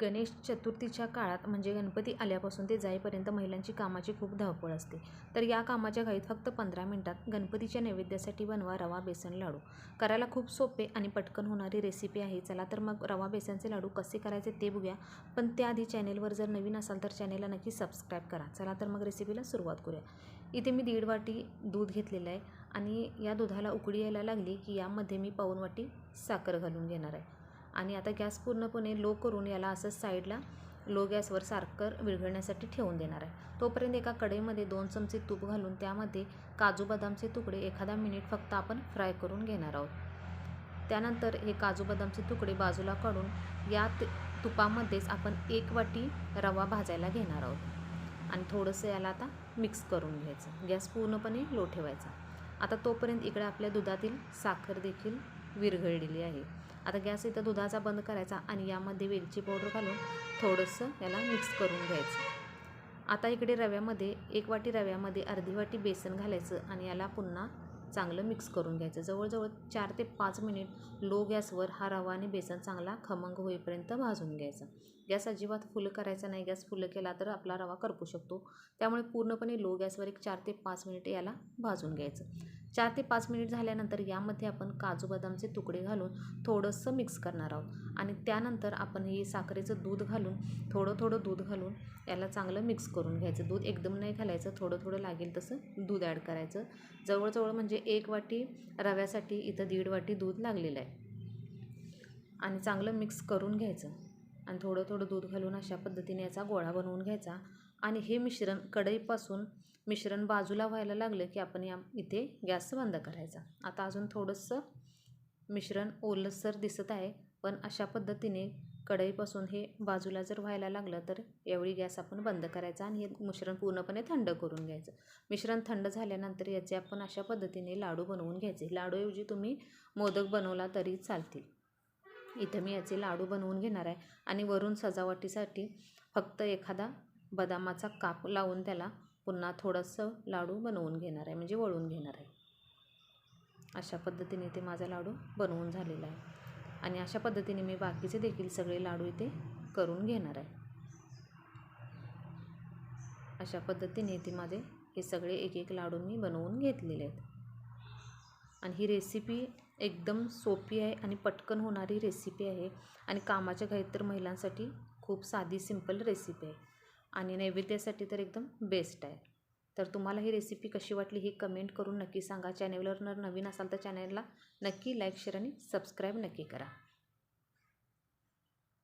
गणेश चतुर्थीच्या काळात म्हणजे गणपती आल्यापासून ते जाईपर्यंत महिलांची कामाची खूप धावपळ असते. तर या कामाच्या घाईत फक्त पंधरा मिनटात गणपतीच्या नैवेद्यासाठी बनवा रवा बेसन लाडू. करायला खूप सोपे आणि पटकन होणारी रेसिपी आहे. चला तर मग रवा बेसनचे लाडू कसे करायचे ते बघूया. पण त्याआधी चॅनेलवर जर नवीन असाल तर चॅनेलला नक्की सबस्क्राईब करा. चला तर मग रेसिपीला सुरुवात करूया. इथे मी दीड वाटी दूध घेतलेलं आहे आणि या दुधाला उकळी यायला लागली की यामध्ये मी पाऊन वाटी साखर घालून घेणार आहे. आणि आता गॅस पूर्णपणे लो करून याला असं साईडला लो गॅसवर सारखं विरघळण्यासाठी ठेवून देणार आहे. तोपर्यंत एका कढईमध्ये दोन चमचे तूप घालून त्यामध्ये काजू बदामचे तुकडे एखादा मिनिट फक्त आपण फ्राय करून घेणार आहोत. त्यानंतर हे काजू बदामचे तुकडे बाजूला काढून या तुपामध्येच आपण एक वाटी रवा भाजायला घेणार आहोत. आणि थोडंसं याला आता मिक्स करून घ्यायचं. गॅस पूर्णपणे लो ठेवायचा. आता तोपर्यंत इकडे आपल्या दुधातील साखर देखील विरघळलेली आहे. आता गॅस इथं दुधाचा बंद करायचा आणि यामध्ये वेलची पावडर घालून थोडंसं याला मिक्स करून घ्यायचं. आता इकडे रव्यामध्ये एक वाटी रव्यामध्ये अर्धी वाटी बेसन घालायचं आणि याला पुन्हा चांगलं मिक्स करून घ्यायचं. जवळजवळ चार ते पाच मिनिट लो गॅसवर हा रवा आणि बेसन चांगला खमंग होईपर्यंत भाजून घ्यायचा. गॅस अजिबात फुल करायचा नाही. गॅस फुल केला तर आपला रवा करपू शकतो. त्यामुळे पूर्णपणे लो गॅसवर एक चार ते पाच मिनिट याला भाजून घ्यायचं. चार ते पाच मिनिट झाल्यानंतर यामध्ये आपण काजू बदामचे तुकडे घालून थोडंसं मिक्स करणार आहोत. आणि त्यानंतर आपण हे साखरेचं दूध घालून थोडं थोडं दूध घालून याला चांगलं मिक्स करून घ्यायचं. दूध एकदम नाही घालायचं थोडं थोडं लागेल तसं दूध ॲड करायचं. जवळजवळ म्हणजे एक वाटी रव्यासाठी इथं दीड वाटी दूध लागलेलं आहे. आणि चांगलं मिक्स करून घ्यायचं. आणि थोडं थोडं दूध घालून अशा पद्धतीने याचा गोळा बनवून घ्यायचा. आणि हे मिश्रण कढईपासून मिश्रण बाजूला व्हायला लागलं की आपण या इथे गॅस बंद करायचा. आता अजून थोडंसं मिश्रण ओलसर दिसत आहे पण अशा पद्धतीने कढईपासून हे बाजूला जर व्हायला लागलं तर एवढी गॅस आपण बंद करायचा आणि हे मिश्रण पूर्णपणे थंड करून घ्यायचं. मिश्रण थंड झाल्यानंतर याचे आपण अशा पद्धतीने लाडू बनवून घ्यायचे. लाडूऐवजी तुम्ही मोदक बनवला तरी चालतील. इथं मी याचे लाडू बनवून घेणार आहे. आणि वरून सजावटीसाठी फक्त एखादा बदामाचा काप लावून त्याला पुन्हा थोडंसं लाडू बनवून घेणार आहे म्हणजे वळून घेणार आहे. अशा पद्धतीने ते माझा लाडू बनवून झालेला आहे. आणि अशा पद्धतीने मी बाकीचे देखील सगळे लाडू इथे करून घेणार आहे. अशा पद्धतीने इथे माझे हे सगळे एक एक लाडू मी बनवून घेतलेले आहेत. आणि ही रेसिपी एकदम सोपी आहे आणि पटकन होणारी रेसिपी आहे. आणि कामाच्या घाईत तर महिलांसाठी खूप साधी सिंपल रेसिपी आहे. आणि नैवेद्यासाठी तर एकदम बेस्ट आहे. तर तुम्हाला ही रेसिपी कशी वाटली ही कमेंट करून नक्की सांगा. चॅनेलवर नवीन असाल तर चॅनेलला नक्की लाईक शेअर आणि सबस्क्राईब नक्की करा.